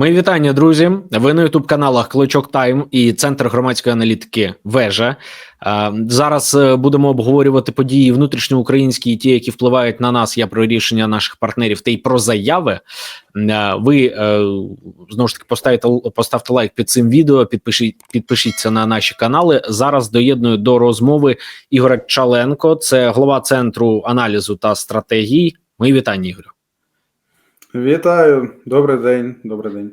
Мої вітання, друзі. Ви на ютуб каналах Кличок Тайм і Центр громадської аналітики Вежа. Е, Зараз е, будемо обговорювати події внутрішньоукраїнські і ті, які впливають на нас. Я про рішення наших партнерів та й про заяви. Е, Ви знову ж таки поставите поставте лайк під цим відео. Підпишіть, підпишіться на наші канали. Зараз доєдную до розмови Ігоря Чаленко, це голова центру аналізу та стратегій. Мої вітання, Ігорю. Вітаю, добрий день, добрий день.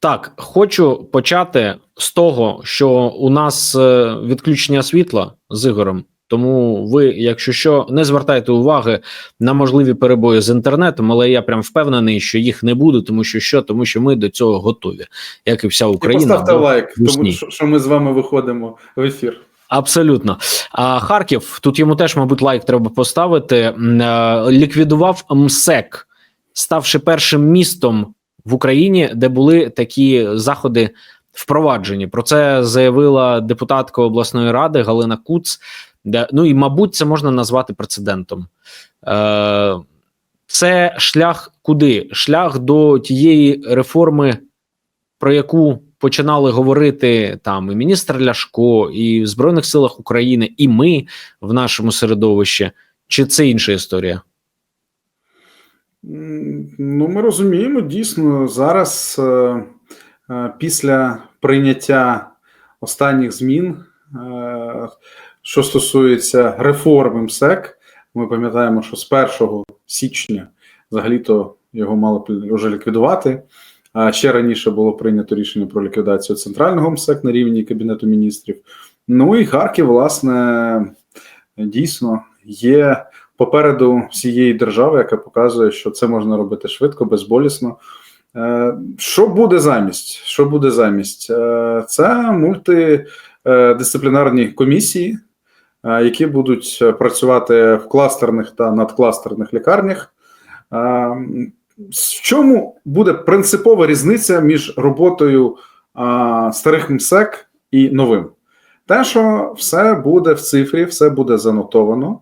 Так, хочу почати з того, що у нас е, відключення світла з Ігорем. Тому ви, якщо що, не звертайте уваги на можливі перебої з інтернетом, але я прям впевнений, що їх не буде, тому що що, тому що ми до цього готові, як і вся Україна. І поставте лайк, тому що, що ми з вами виходимо в ефір. Абсолютно. А Харків тут йому теж, мабуть, лайк треба поставити. е, Ліквідував МСЕК, ставши першим містом в Україні, де були такі заходи впроваджені. Про це заявила депутатка обласної ради Галина Куц. Де, ну і, мабуть, це можна назвати прецедентом. Е, це шлях куди? Шлях до тієї реформи, про яку починали говорити там і міністр Ляшко, і в Збройних силах України, і ми в нашому середовищі. Чи це інша історія? Ну, ми розуміємо, дійсно, зараз е, е, після прийняття останніх змін, е, що стосується реформи МСЕК, ми пам'ятаємо, що з 1 січня взагалі-то його мали вже ліквідувати. А ще раніше було прийнято рішення про ліквідацію центрального МСЕК на рівні Кабінету міністрів. Ну і Харків, власне, дійсно є попереду всієї держави, яка показує, що це можна робити швидко, безболісно. Е, Що буде замість? Що буде замість? Е, Це мультидисциплінарні комісії, е, які будуть працювати в кластерних та надкластерних лікарнях. В чому буде принципова різниця між роботою старих МСЕК і новим? Те, що все буде в цифрі, все буде занотовано.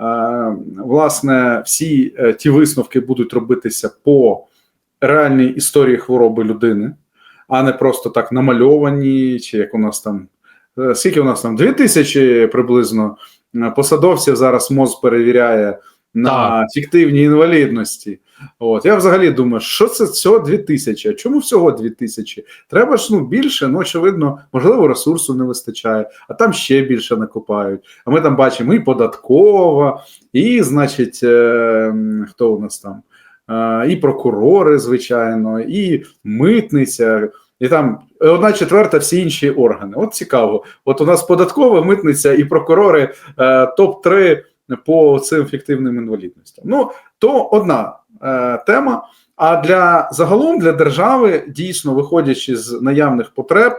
Е, Власне, всі е, ті висновки будуть робитися по реальній історії хвороби людини, а не просто так намальовані, чи як у нас там. е, Скільки у нас там? Дві тисячі приблизно посадовців зараз МОЗ перевіряє на Так. фіктивні інвалідності. От я взагалі думаю, що це всього дві тисячі? А чому всього дві тисячі? Треба ж ну більше. Ну очевидно, можливо, ресурсу не вистачає, а там ще більше накопають. А ми там бачимо і податкова, і, значить, е, хто у нас там? Е, і прокурори, звичайно, і митниця. І там одна четверта всі інші органи. От цікаво. От у нас податкова митниця і прокурори е, топ 3 по цим фіктивним інвалідностям. Ну то одна тема. А для загалом для держави, дійсно, виходячи з наявних потреб,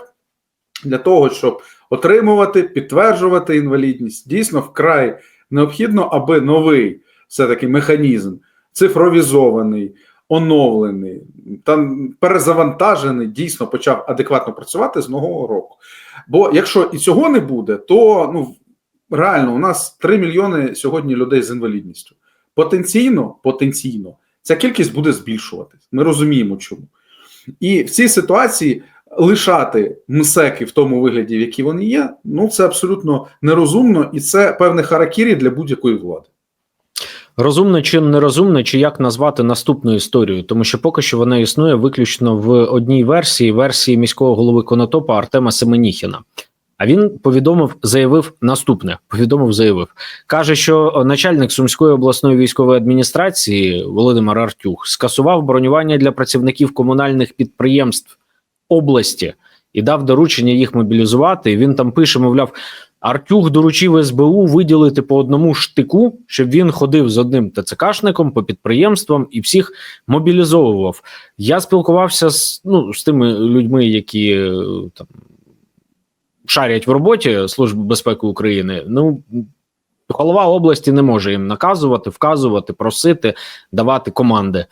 для того, щоб отримувати, підтверджувати інвалідність, дійсно вкрай необхідно, аби новий все-таки механізм цифровізований, оновлений, там перезавантажений, дійсно почав адекватно працювати з нового року. Бо якщо і цього не буде, то ну реально у нас 3 мільйони сьогодні людей з інвалідністю. Потенційно, потенційно, ця кількість буде збільшуватись. Ми розуміємо, чому. І в цій ситуації лишати МСЕКи в тому вигляді, в якій вони є, ну це абсолютно нерозумно, і це певне харакірі для будь-якої влади. Розумно чи нерозумно, чи як назвати наступну історію, тому що поки що вона існує виключно в одній версії версії міського голови Конотопа Артема Семеніхіна. А він повідомив, заявив наступне: повідомив, заявив, каже, що начальник Сумської обласної військової адміністрації Володимир Артюх скасував бронювання для працівників комунальних підприємств області і дав доручення їх мобілізувати. Він там пише: мовляв, Артюх доручив СБУ виділити по одному штику, щоб він ходив з одним ТЦКшником по підприємствам і всіх мобілізовував. Я спілкувався з ну з тими людьми, які е, там шарять в роботі Служби безпеки України. Ну голова області не може їм наказувати, вказувати, просити, давати команди.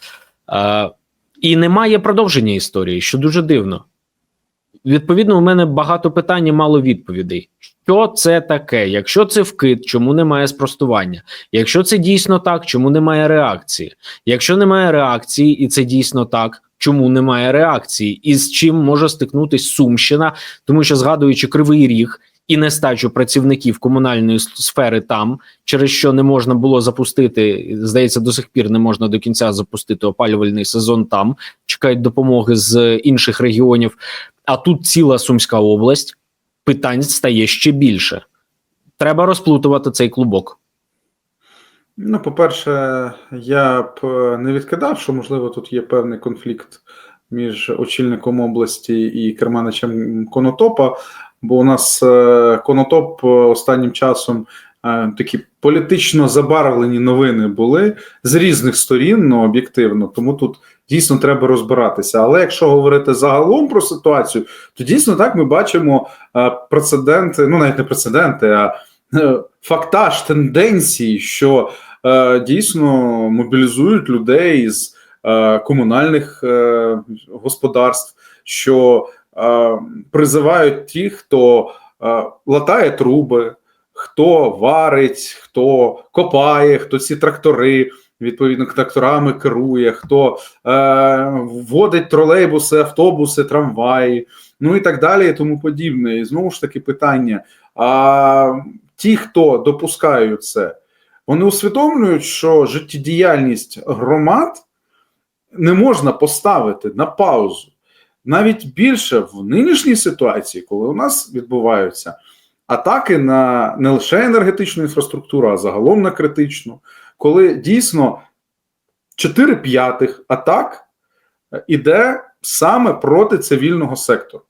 Е, і немає продовження історії, що дуже дивно. Відповідно, у мене багато питань і мало відповідей. Що це таке? Якщо це вкид, чому немає спростування? Якщо це дійсно так, чому немає реакції? Якщо немає реакції, і це дійсно так, чому немає реакції, і з чим може стикнутись Сумщина, тому що згадуючи кривий ріг і нестачу працівників комунальної сфери там, через що не можна було запустити, здається, до сих пір не можна до кінця запустити опалювальний сезон там. Чекають допомоги з інших регіонів. А тут ціла Сумська область. Питань стає ще більше. Треба розплутувати цей клубок. Ну, по-перше, я б е, не відкидав, що можливо тут є певний конфлікт між очільником області і керманичем Конотопа, бо у нас е, Конотоп е, останнім часом такі політично забарвлені новини були з різних сторін, ну об'єктивно, тому тут дійсно треба розбиратися. Але якщо говорити загалом про ситуацію, то дійсно так ми бачимо прецеденти, ну навіть не прецеденти, а фактаж тенденції, що дійсно мобілізують людей з е, комунальних е, господарств, що е, призивають ті, хто е, латає труби, хто варить, хто копає, хто ці трактори. Відповідно, тракторами керує, хто е, вводить тролейбуси, автобуси, трамваї, ну і так далі, і тому подібне. І знову ж таки питання: а ті, хто допускають це, вони усвідомлюють, що життєдіяльність громад не можна поставити на паузу. Навіть більше в нинішній ситуації, коли у нас відбуваються атаки на не лише енергетичну інфраструктуру, а загалом на критичну, коли дійсно 4 п'ятих атак е, іде саме проти цивільного сектору.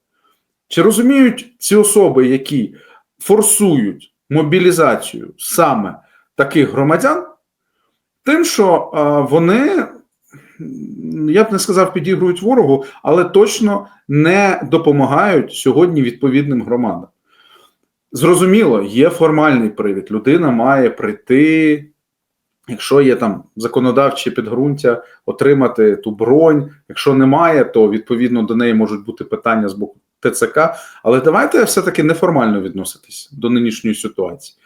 Чи розуміють ці особи, які форсують мобілізацію саме таких громадян, тим, що вони, я б не сказав, підігрують ворогу, але точно не допомагають сьогодні відповідним громадам. Зрозуміло, є формальний привід. Людина має прийти, якщо є там законодавче підґрунтя, отримати ту бронь. Якщо немає, то відповідно до неї можуть бути питання з боку ТЦК. Але давайте все-таки неформально відноситись до нинішньої ситуації.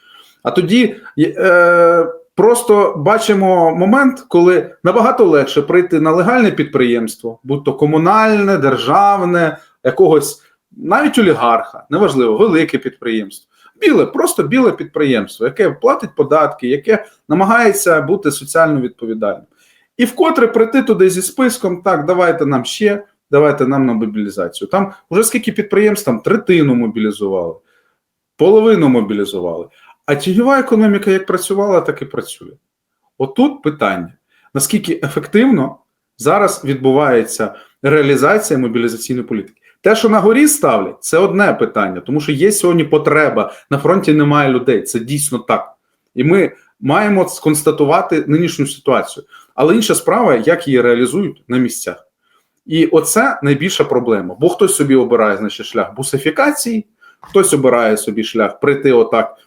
А тоді е, просто бачимо момент, коли набагато легше прийти на легальне підприємство, будь то комунальне, державне, якогось навіть олігарха, неважливо, велике підприємство. Біле, просто біле підприємство, яке платить податки, яке намагається бути соціально відповідальним. І вкотре прийти туди зі списком: так, давайте нам ще, давайте нам на мобілізацію. Там вже скільки підприємств там третину мобілізували, половину мобілізували. А тіньова економіка як працювала, так і працює. Отут питання: наскільки ефективно зараз відбувається реалізація мобілізаційної політики? Те, що на горі ставлять, це одне питання, тому що є сьогодні потреба. На фронті немає людей. Це дійсно так. І ми маємо сконстатувати нинішню ситуацію. Але інша справа, як її реалізують на місцях. І оце найбільша проблема. Бо хтось собі обирає значить, шлях бусифікації, хтось обирає собі шлях прийти отак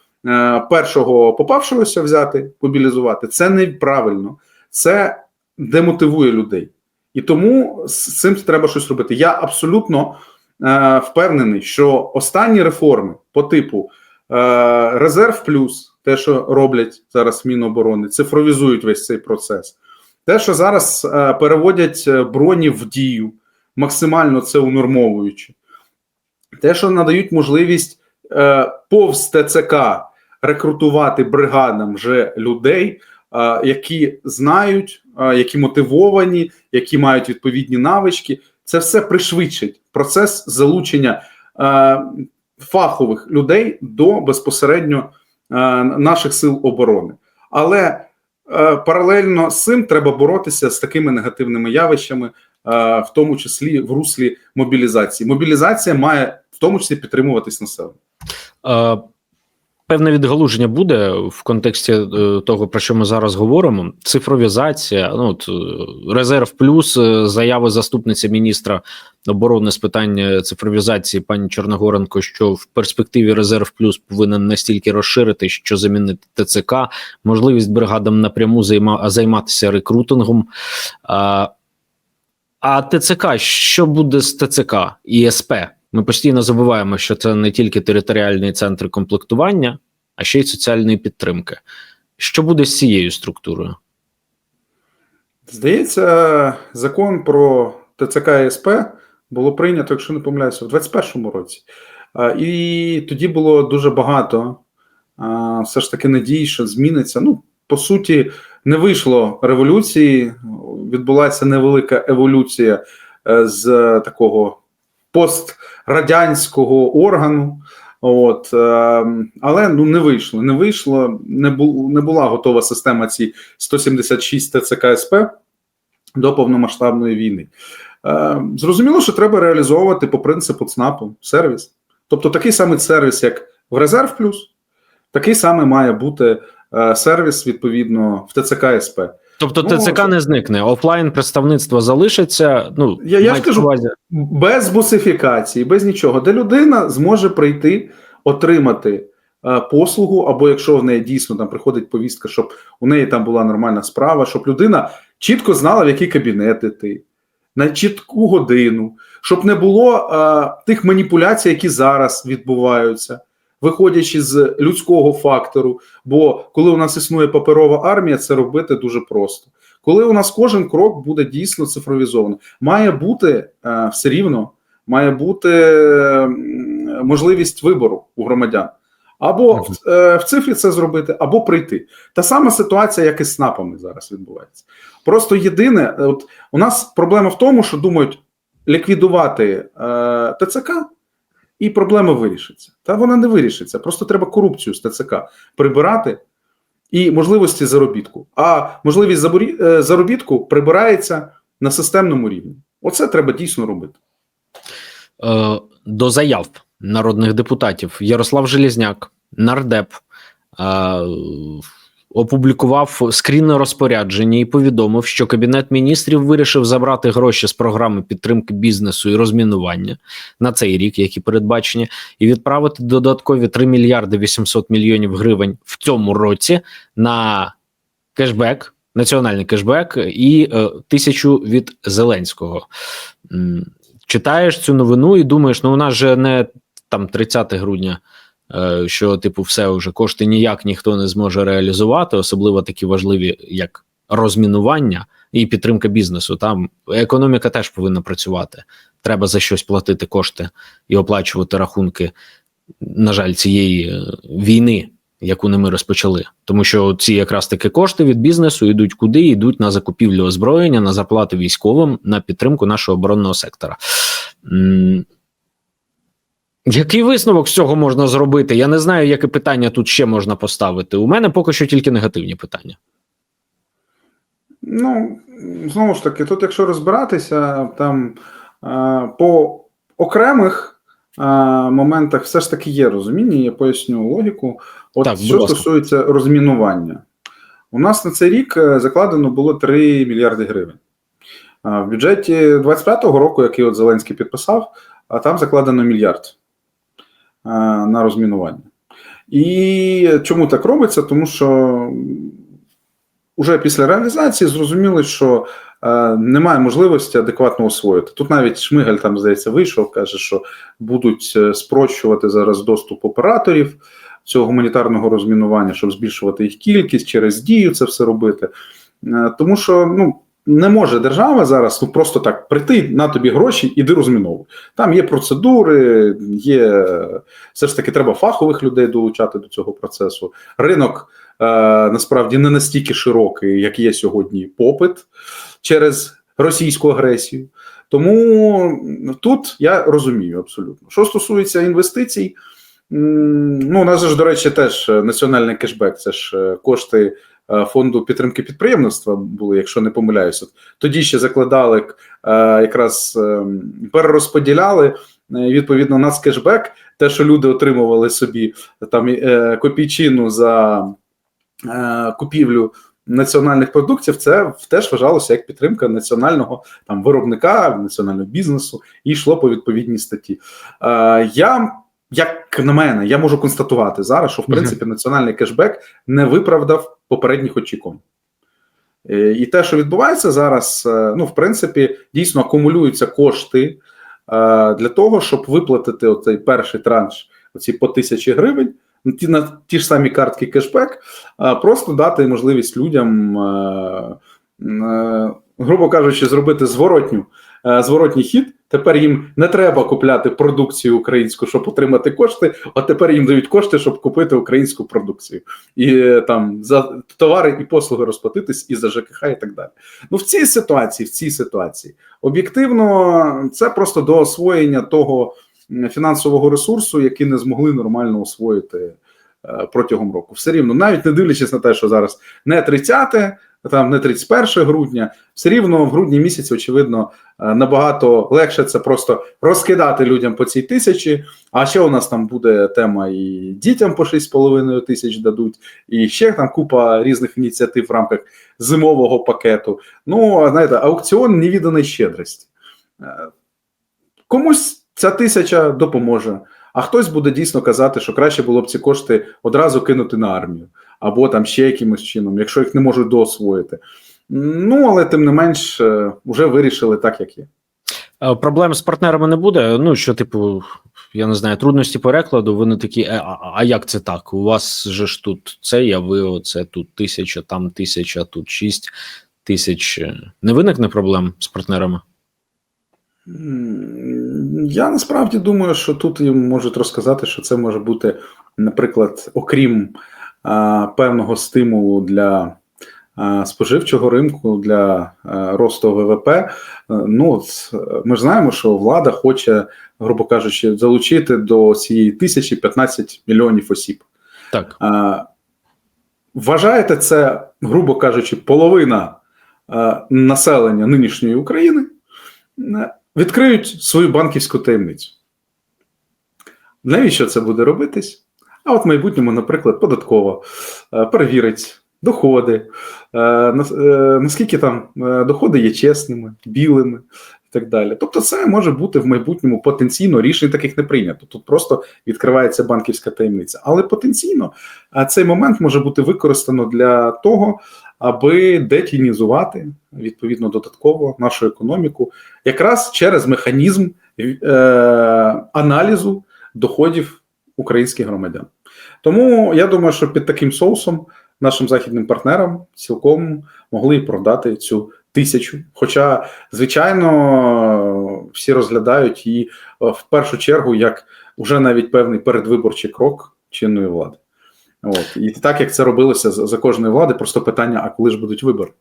першого попавшогося взяти, мобілізувати. Це неправильно, це демотивує людей. І тому з цим треба щось робити. Я абсолютно е, впевнений, що останні реформи по типу е, резерв плюс, те, що роблять зараз Міноборони, цифровізують весь цей процес. Те, що зараз е, переводять е, броні в дію, максимально це унормовуючи, те, що надають можливість е, повз ТЦК рекрутувати бригадам вже людей, які знають, які мотивовані, які мають відповідні навички, це все пришвидшить процес залучення фахових людей до безпосередньо наших сил оборони. Але паралельно з цим треба боротися з такими негативними явищами, в тому числі в руслі мобілізації. Мобілізація має в тому числі підтримуватись населенням. Певне відгалуження буде в контексті е, того, про що ми зараз говоримо. Цифровізація, ну от е, резерв плюс е, заяви заступниці міністра оборони з питань цифровізації пані Чорногоренко, що в перспективі резерв плюс повинен настільки розширити, що замінити ТЦК, можливість бригадам напряму займа, займатися рекрутингом. А, а ТЦК, що буде з ТЦК і СП? Ми постійно забуваємо, що це не тільки територіальні центри комплектування, а ще й соціальної підтримки. Що буде з цією структурою? Здається, закон про ТЦК СП було прийнято, якщо не помиляюся, в 21-му році. І тоді було дуже багато все ж таки надій, що зміниться. Ну, по суті, не вийшло революції, відбулася невелика еволюція е, з такого пострадянського органу. От, е, але ну не вийшло. Не вийшло, не, бу, не була готова система ці 176 ТЦК СП до повномасштабної війни. Е, зрозуміло, що треба реалізовувати по принципу ЦНАПу сервіс. Тобто такий самий сервіс, як в Резерв Плюс, такий самий має бути е, сервіс відповідно в ТЦК СП. Тобто Ну, ТЦК це- не зникне, офлайн представництво залишиться. Ну Я- я ж кажу, увазі- без бусифікації, без нічого, де людина зможе прийти, отримати е, послугу, або якщо в неї дійсно там приходить повістка, щоб у неї там була нормальна справа, щоб людина чітко знала, в який кабінет іти, на чітку годину, щоб не було е, тих маніпуляцій, які зараз відбуваються, виходячи з людського фактору. Бо коли у нас існує паперова армія, це робити дуже просто. Коли у нас кожен крок буде дійсно цифровізовано, має бути е, все рівно, має бути можливість вибору у громадян. Або в, е, в цифрі це зробити, або прийти. Та сама ситуація, як і з СНАПами зараз відбувається. Просто єдине, от у нас проблема в тому, що думають ліквідувати е, ТЦК, і проблема вирішиться. Та вона не вирішиться. Просто треба корупцію з ТЦК прибирати і можливості заробітку. А можливість е, заробітку прибирається на системному рівні. Оце треба дійсно робити. е, до заяв народних депутатів Ярослав Желізняк, нардеп, е, опублікував скрінне розпорядження і повідомив, що Кабінет міністрів вирішив забрати гроші з програми підтримки бізнесу і розмінування на цей рік, які передбачені, і відправити додаткові 3 мільярди 800 мільйонів гривень в цьому році на кешбек. Національний кешбек і е, тисячу від Зеленського. Читаєш цю новину і думаєш, ну у нас же не там 30 грудня, що типу, все вже кошти ніяк ніхто не зможе реалізувати, особливо такі важливі, як розмінування і підтримка бізнесу. Там економіка теж повинна працювати. Треба за щось платити кошти і оплачувати рахунки. На жаль, цієї е, війни, яку не ми розпочали, тому що ці якраз таки кошти від бізнесу йдуть куди? Йдуть на закупівлю озброєння, на заплати військовим, на підтримку нашого оборонного сектора. Який висновок з цього можна зробити? Я не знаю, яке питання тут ще можна поставити. У мене поки що тільки негативні питання. Ну, знову ж таки, тут, якщо розбиратися, там е, по окремих е, моментах все ж таки є розуміння, я поясню логіку. От Так, що стосується розмінування, у нас на цей рік е, закладено було 3 мільярди гривень. В бюджеті 25-го року, який от Зеленський підписав, а там закладено мільярд на розмінування. І чому так робиться? Тому що вже після реалізації зрозуміли, що е, немає можливості адекватно освоїти. Тут навіть Шмигаль там, здається, вийшов, каже, що будуть е, спрощувати зараз доступ операторів цього гуманітарного розмінування, щоб збільшувати їх кількість через дію це все робити. Е, тому що ну. Не може держава зараз ну просто так прийти на тобі гроші, іди розміновуй. Там є процедури, є все ж таки треба фахових людей долучати до цього процесу. Ринок е, насправді не настільки широкий, як є сьогодні попит через російську агресію. Тому тут я розумію абсолютно. Що стосується інвестицій, ну у нас ж, до речі, теж е, національний кешбек, це ж е, кошти. Е, Фонду підтримки підприємництва були, якщо не помиляюся, тоді ще закладали е, якраз е, перерозподіляли відповідно нацкешбек, те, що люди отримували собі там копійчину за купівлю національних продуктів, це теж вважалося як підтримка національного там виробника, національного бізнесу і йшло по відповідній статті. Я, як на мене, я можу констатувати зараз, що в принципі національний кешбек не виправдав попередніх очікувань. Е, І те, що відбувається зараз, е, ну, в принципі, дійсно акумулюються кошти е, для того, щоб виплатити оцей перший транш, оці по тисячі гривень, на ті, на ті ж самі картки кешбек, е, просто дати можливість людям, грубо кажучи, зробити зворотню зворотній хід. Тепер їм не треба купляти продукцію українську, щоб отримати кошти. А тепер їм дають кошти, щоб купити українську продукцію і е, там за товари і послуги розплатитись і за ЖКХ, і так далі. Ну в цій ситуації, в цій ситуації, об'єктивно, це просто до освоєння того фінансового ресурсу, який не змогли нормально освоїти е, протягом року. Все рівно, навіть не дивлячись на те, що зараз не 30, там не 31 грудня, все рівно в грудні місяці, очевидно, е, набагато легше це просто розкидати людям по цій тисячі. А ще у нас там буде тема і дітям по 6,5 тисяч дадуть, і ще там купа різних ініціатив в рамках зимового пакету. Ну, знаєте, аукціон невіданої щедрості. Е, Комусь ця тисяча допоможе, а хтось буде дійсно казати, що краще було б ці кошти одразу кинути на армію, або там ще якимось чином, якщо їх не можуть доосвоїти. Ну, але тим не менш, е, вже вирішили так, як є. Е, Проблем з партнерами не буде. Ну що, типу, я не знаю, трудності перекладу. Вони такі, «Е, а, а як це так? У вас же ж тут це, а ви оце тут тисяча, там тисяча, тут шість тисяч. Не виникне проблем з партнерами? Я насправді думаю, що тут їм можуть розказати, що це може бути, наприклад, окрім певного стимулу для споживчого ринку, для росту ВВП. е, Ну, от, ми ж знаємо, що влада хоче, грубо кажучи, залучити до цієї тисячі 15 мільйонів осіб. Так. А, Вважаєте, це, грубо кажучи, половина а, населення нинішньої України відкриють свою банківську таємницю. Навіщо це буде робитись? А от в майбутньому, наприклад, податково е, перевірить доходи, е, е, наскільки там доходи є чесними, білими і так далі. Тобто, це може бути в майбутньому потенційно рішень таких не прийнято. Тут просто відкривається банківська таємниця. Але потенційно цей момент може бути використано для того, аби детінізувати відповідно додатково нашу економіку, якраз через механізм е, аналізу доходів українських громадян. Тому я думаю, що під таким соусом нашим західним партнерам цілком могли продати цю тисячу. Хоча, звичайно, всі розглядають її е, в першу чергу як вже навіть певний передвиборчий крок чинної влади. От і так як це робилося за кожної влади, просто питання: а коли ж будуть вибори?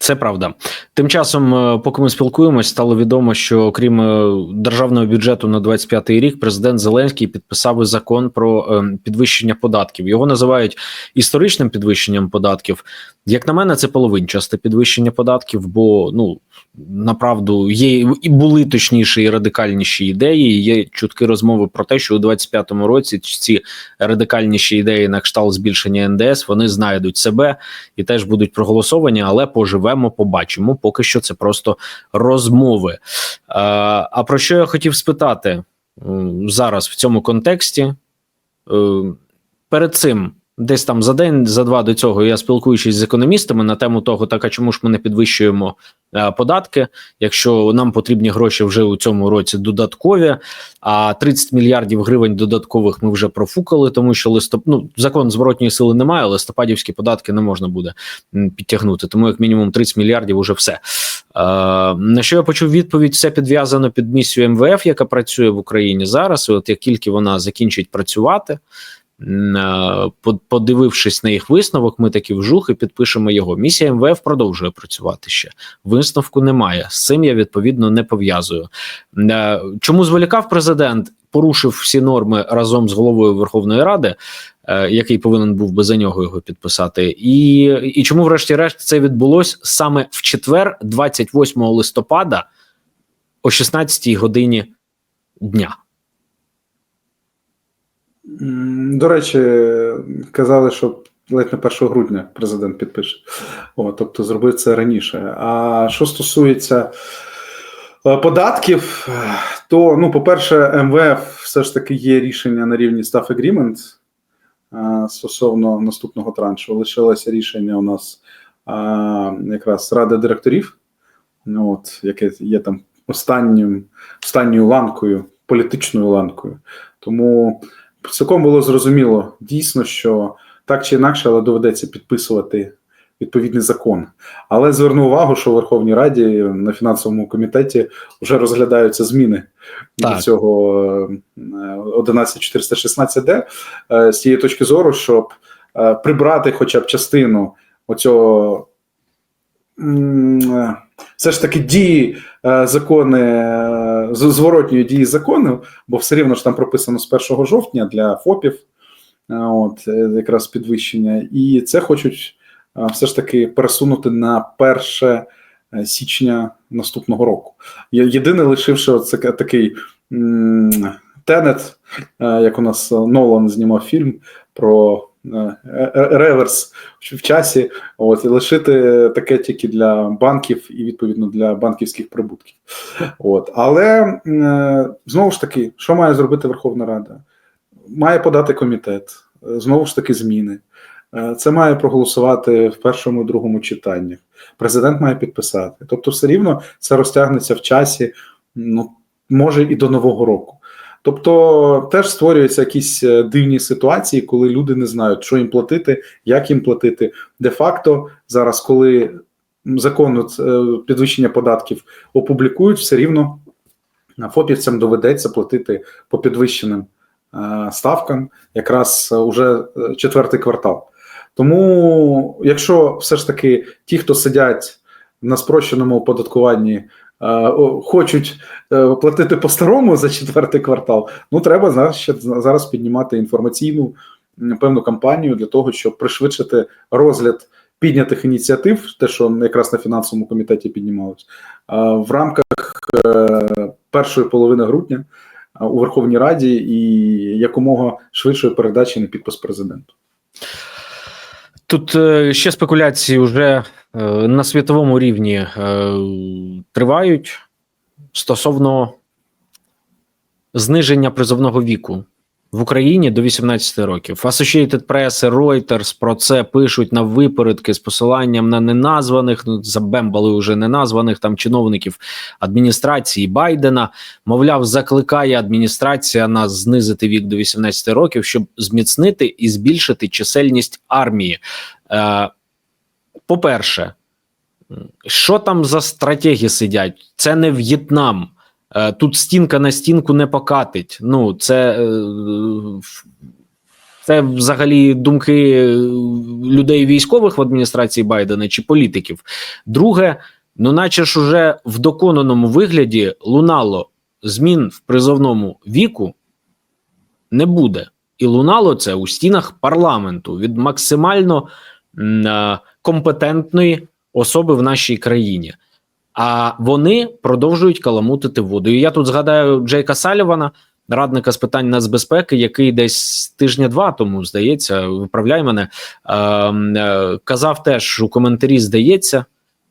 Це правда. Тим часом, е, поки ми спілкуємось, стало відомо, що окрім е, державного бюджету на 25-й рік, президент Зеленський підписав закон про е, підвищення податків. Його називають історичним підвищенням податків. Як на мене, це половинчасте підвищення податків, бо ну направду є і були точніші і радикальніші ідеї. Є чутки розмови про те, що у 25-му році ці радикальніші ідеї на кшталт збільшення НДС вони знайдуть себе і теж будуть проголосовані, але поживемо, побачимо. Поки що це просто розмови. Е, А про що я хотів спитати зараз в цьому контексті? Е, Перед цим. Десь там за день, за два до цього я спілкуючись з економістами на тему того, так а чому ж ми не підвищуємо е, податки, якщо нам потрібні гроші вже у цьому році додаткові, а 30 мільярдів гривень додаткових ми вже профукали, тому що листоп... ну, закон зворотньої сили немає, листопадівські податки не можна буде підтягнути. Тому як мінімум 30 мільярдів уже все. Е, на що я почув відповідь? Все підв'язано під місію МВФ, яка працює в Україні зараз. І От як тільки вона закінчить працювати. Е, по- Подивившись на їх висновок, ми таки вжух і підпишемо його. Місія МВФ продовжує працювати ще. Висновку немає. З цим я відповідно не пов'язую. Е, Чому зволікав президент? Порушив всі норми разом з головою Верховної Ради, е, який повинен був би за нього його підписати. І, і чому, врешті-решт, це відбулось саме в четвер, 28 листопада, о 16 годині дня. До речі, казали, що ледь не 1 грудня президент підпише. О, тобто зробив це раніше. А що стосується е, податків, то, ну, по-перше, МВФ все ж таки є рішення на рівні Staff Agreement е, стосовно наступного траншу. Лишилося рішення у нас е, якраз Ради директорів, ну, от, яке є там останнім, останньою ланкою, політичною ланкою. Тому цілком було зрозуміло дійсно, що так чи інакше, але доведеться підписувати відповідний закон. Але зверну увагу, що в Верховній Раді на фінансовому комітеті вже розглядаються зміни Так. до цього е, 11416Д е, з тієї точки зору, щоб е, прибрати хоча б частину оцього. Все ж таки дії закони зворотньої дії закону, бо все рівно ж там прописано з 1 жовтня для ФОПів, е, от е, якраз підвищення, і це хочуть е, все ж таки пересунути на 1 січня наступного року. Єдине лишивши оце такий тенет, як у нас Нолан знімав фільм про реверс в часі, от і лишити таке тільки для банків і відповідно для банківських прибутків. От, але е, знову ж таки, що має зробити Верховна Рада? Має подати комітет, е, знову ж таки, зміни. Е, Це має проголосувати в першому і другому читанні. Президент має підписати. Тобто, все рівно це розтягнеться в часі, ну може і до нового року. Тобто теж створюються якісь е, дивні ситуації, коли люди не знають, що їм платити, як їм платити. Де-факто зараз, коли закон е, підвищення податків опублікують, все рівно фопівцям доведеться платити по підвищеним е, ставкам, якраз уже четвертий квартал. Тому, якщо все ж таки ті, хто сидять на спрощеному оподаткуванні, хочуть е, платити по-старому за четвертий квартал, ну треба зараз, ще зараз піднімати інформаційну певну кампанію для того, щоб пришвидшити розгляд піднятих ініціатив, те, що якраз на фінансовому комітеті піднімалось, е, в рамках е, першої половини грудня е, у Верховній Раді і якомога швидшої передачі на підпис президенту. Тут е, ще спекуляції вже е, на світовому рівні е, тривають стосовно зниження призовного віку в Україні до 18 років. Associated Press, Reuters про це пишуть на випередки з посиланням на неназваних, ну забембали вже неназваних там чиновників адміністрації Байдена. Мовляв, закликає адміністрація нас знизити вік до 18 років, щоб зміцнити і збільшити чисельність армії. Е, по-перше, що там за стратегі сидять? Це не В'єтнам. Е, Тут стінка на стінку не покатить. Ну, це, е, це взагалі думки людей військових в адміністрації Байдена чи політиків. Друге, ну, наче ж уже в доконаному вигляді лунало змін в призовному віку не буде. І лунало це у стінах парламенту від максимально е, компетентної особи в нашій країні. А вони продовжують каламутити воду. І я тут згадаю Джейка Салівана, радника з питань нацбезпеки, який десь тижня два тому, здається, виправляй мене, е, е, казав теж у коментарі, здається,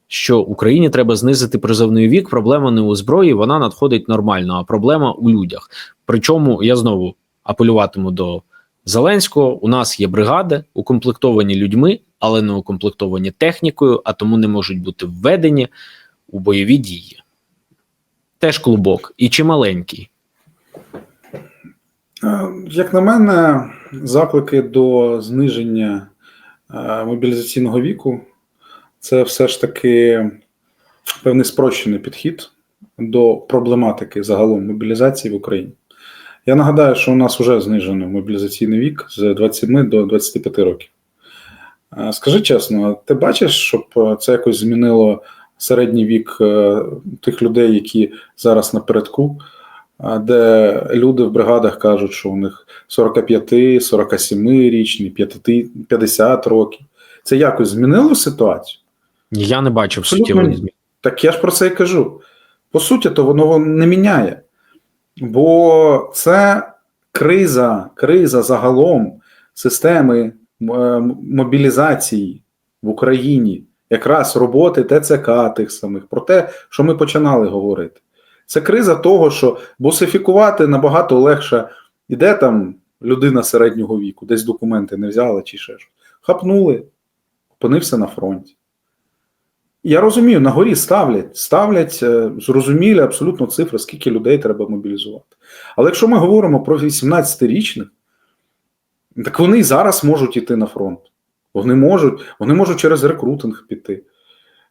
що Україні треба знизити призовний вік. Проблема не у зброї, вона надходить нормально, а проблема у людях. Причому я знову апелюватиму до Зеленського. У нас є бригади, укомплектовані людьми, але не укомплектовані технікою, а тому не можуть бути введені у бойові дії. Теж клубок і чималенький. Е, Як на мене, заклики до зниження е, мобілізаційного віку це все ж таки певний спрощений підхід до проблематики загалом мобілізації в Україні. Я нагадаю, що у нас вже знижено мобілізаційний вік з 27 до 25 років. Е, Скажи чесно, ти бачиш, щоб це якось змінило середній вік е, тих людей, які зараз напередку? де люди в бригадах кажуть, що у них 45, 47 річні, 50 років. Це якось змінило ситуацію? Я не бачив ні. зміни. Так я ж про це і кажу. По суті, то воно не міняє. Бо це криза, криза загалом системи мобілізації в Україні, якраз роботи ТЦК тих самих, про те, що ми починали говорити. Це криза того, що босифікувати набагато легше. Іде там людина середнього віку, десь документи не взяла чи ще щось. Хапнули, опинився на фронті. Я розумію, на горі ставлять, ставлять е, зрозумілі абсолютно цифри, скільки людей треба мобілізувати. Але якщо ми говоримо про 18-річних, так вони і зараз можуть іти на фронт. Вони можуть, вони можуть через рекрутинг піти.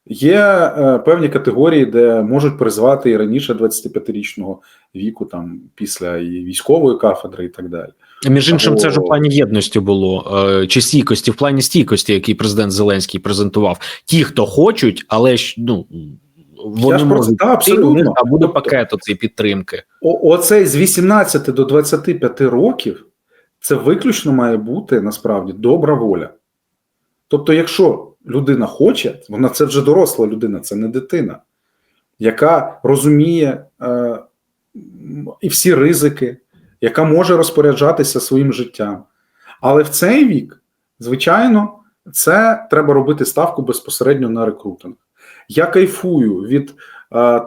Є е, певні категорії, де можуть призвати і раніше 25-річного віку, там після і військової кафедри, і так далі. Між іншим, це ж у плані єдності було е, чи стійкості, в плані стійкості, який президент Зеленський презентував. Ті, хто хочуть, але ж ну вони можуть та, абсолютно. а буде Тобто- пакет цієї підтримки. О, оцей з 18 до 25 років це виключно має бути насправді добра воля. Тобто, якщо людина хоче, вона це вже доросла людина, це не дитина, яка розуміє е, і всі ризики, яка може розпоряджатися своїм життям. Але в цей вік, звичайно, це треба робити ставку безпосередньо на рекрутинг. Я кайфую від е, е,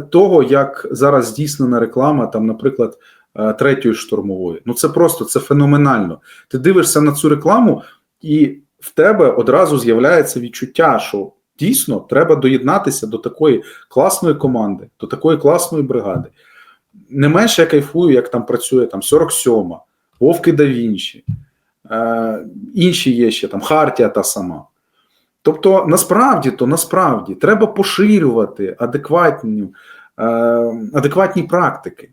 того, як зараз здійснена реклама, там, наприклад, е, третьої штурмової. Ну це просто це феноменально. Ти дивишся на цю рекламу, і в тебе одразу з'являється відчуття, що дійсно треба доєднатися до такої класної команди, до такої класної бригади. Не менше я кайфую, як там працює там 47-ма, Вовки да Вінчі, е, інші є ще там Хартія та сама. Тобто, насправді, то насправді треба поширювати адекватні, е, адекватні практики.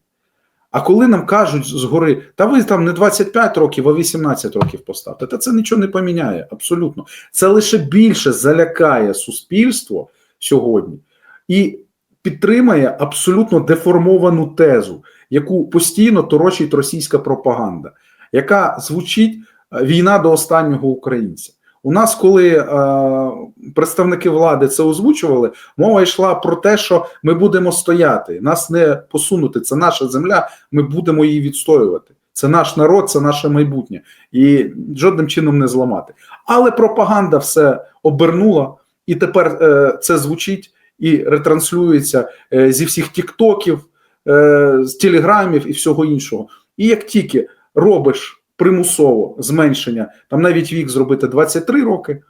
А коли нам кажуть згори, та ви там не 25 років, а 18 років поставте, та це нічого не поміняє. Абсолютно. Це лише більше залякає суспільство сьогодні і підтримає абсолютно деформовану тезу, яку постійно торочить російська пропаганда, яка звучить війна до останнього українця. У нас, коли е, представники влади це озвучували, мова йшла про те, що ми будемо стояти, нас не посунути. Це наша земля, ми будемо її відстоювати. Це наш народ, це наше майбутнє, і жодним чином не зламати. Але пропаганда все обернула, і тепер е, це звучить і ретранслюється е, зі всіх тіктоків, е, з телеграмів і всього іншого. І як тільки робиш примусово зменшення, там навіть вік зробити 23 роки.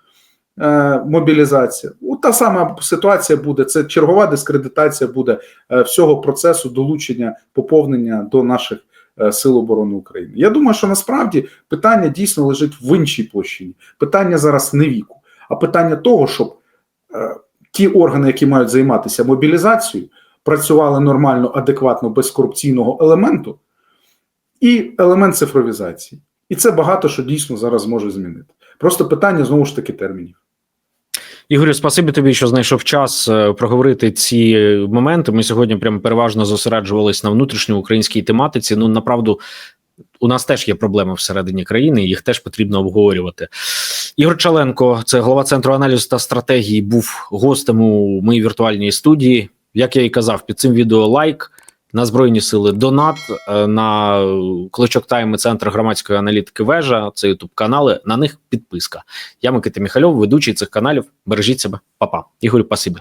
е, Мобілізація, У та сама ситуація буде. Це чергова дискредитація буде е, всього процесу долучення поповнення до наших е, сил оборони України. Я думаю, що насправді питання дійсно лежить в іншій площині. Питання зараз не віку, а питання того, щоб е, ті органи, які мають займатися мобілізацією, працювали нормально, адекватно, без корупційного елементу, і елемент цифровізації. І це багато що дійсно зараз може змінити. Просто питання знову ж таки термінів. Ігорю, спасибі тобі, що знайшов час е, проговорити ці моменти. Ми сьогодні прямо переважно зосереджувались на внутрішньоукраїнській тематиці. Ну направду. У нас теж є проблеми всередині країни, їх теж потрібно обговорювати. Ігор Чаленко, це голова центру аналізу та стратегії, був гостем у моїй віртуальній студії. Як я і казав, під цим відео лайк на Збройні Сили Донат е, на Кличок тайми Центр громадської аналітики Вежа. Це Ютуб канали. На них підписка. Я Микита Міхальов, ведучий цих каналів. Бережіть себе, Па-па. Ігорю, пасибі.